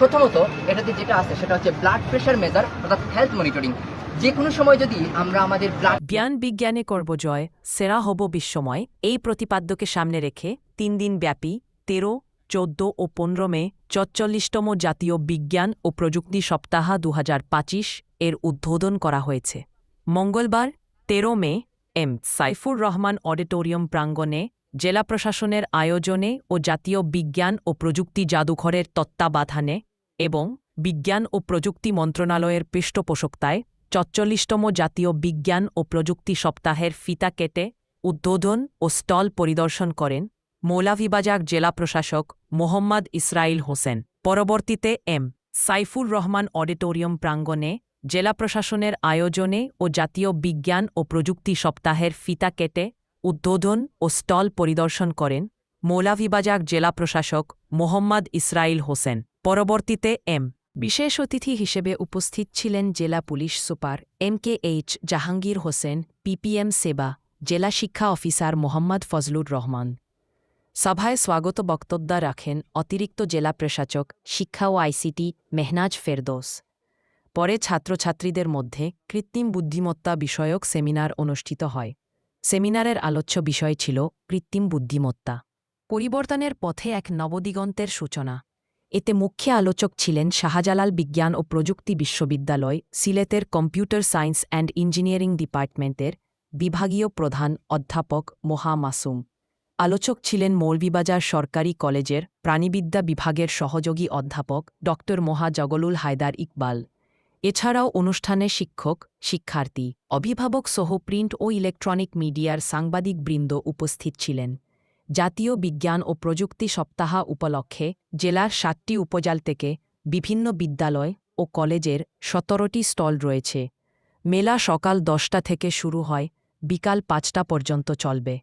প্রথমত এটাতে যেটা আছে সেটা হচ্ছে ব্লাড প্রেশার মেজার অর্থাৎ হেলথ মনিটরিং যে কোনো সময় যদি আমরা আমাদের ব্লাড জ্ঞান বিজ্ঞানে করব জয়, সেরা হব বিশ্বময়, এই প্রতিপাদ্যকে সামনে রেখে তিন দিন ব্যাপী তেরো, চোদ্দ ও পনেরো মে চচ্চল্লিশতম জাতীয় বিজ্ঞান ও প্রযুক্তি সপ্তাহ দু এর উদ্বোধন করা হয়েছে। মঙ্গলবার, তেরো May, M Saifur Rahman auditorium প্রাঙ্গণে জেলা প্রশাসনের আয়োজনে ও জাতীয় বিজ্ঞান ও প্রযুক্তি জাদুঘরের তত্ত্বাবধানে এবং বিজ্ঞান ও প্রযুক্তি মন্ত্রণালয়ের পৃষ্ঠপোষকতায় চচ্চল্লিশতম জাতীয় বিজ্ঞান ও প্রযুক্তি সপ্তাহের ফিতা কেটে উদ্বোধন ও স্টল পরিদর্শন করেন মৌলাভিবাজার জেলা প্রশাসক মোহাম্মদ ইসরাইল হোসেন। পরবর্তীতে এম. সাইফুর রহমান অডিটোরিয়াম প্রাঙ্গণে জেলা প্রশাসনের আয়োজনে ও জাতীয় বিজ্ঞান ও প্রযুক্তি সপ্তাহের ফিতা কেটে উদ্বোধন ও স্টল পরিদর্শন করেন মৌলাভিবাজার জেলা প্রশাসক মোহাম্মদ ইসরাইল হোসেন, পরবর্তীতে এম. বিশেষ অতিথি হিসেবে উপস্থিত ছিলেন জেলা police super M. K. H. Jahangir Hossain PPM সেবা, জেলা শিক্ষা অফিসার মোহাম্মদ ফজলুর রহমান। সভায় স্বাগত বক্তব্য রাখেন অতিরিক্ত জেলা প্রশাসক, শিক্ষা ও আইসিটি মেহনাজ ফেরদোস। পরে ছাত্রছাত্রীদের মধ্যে কৃত্রিম বুদ্ধিমত্তা বিষয়ক সেমিনার অনুষ্ঠিত হয়। সেমিনারের আলোচ্য বিষয় ছিল কৃত্রিম বুদ্ধিমত্তা। পরিবর্তনের পথে এক নবদিগন্তের সূচনা। এতে মুখ্য আলোচক ছিলেন শাহজালাল বিজ্ঞান ও প্রযুক্তি বিশ্ববিদ্যালয়, সিলেটের কম্পিউটার সায়েন্স অ্যান্ড ইঞ্জিনিয়ারিং ডিপার্টমেন্টের বিভাগীয় প্রধান অধ্যাপক মোহা মাসুম। আলোচক ছিলেন মৌলভীবাজার সরকারি কলেজের প্রাণীবিদ্যা বিভাগের সহযোগী অধ্যাপক ড মোহা জগলুল হায়দার ইকবাল। এছাড়াও অনুষ্ঠানে শিক্ষক, শিক্ষার্থী, অভিভাবক সহ প্রিন্ট ও ইলেকট্রনিক মিডিয়ার সাংবাদিকবৃন্দ উপস্থিত ছিলেন। জাতীয় বিজ্ঞান ও প্রযুক্তি সপ্তাহ উপলক্ষে জেলার সাতটি উপজাল থেকে বিভিন্ন বিদ্যালয় ও কলেজের সতেরোটি স্টল রয়েছে। মেলা সকাল দশটা থেকে শুরু হয়, বিকাল পাঁচটা পর্যন্ত চলবে।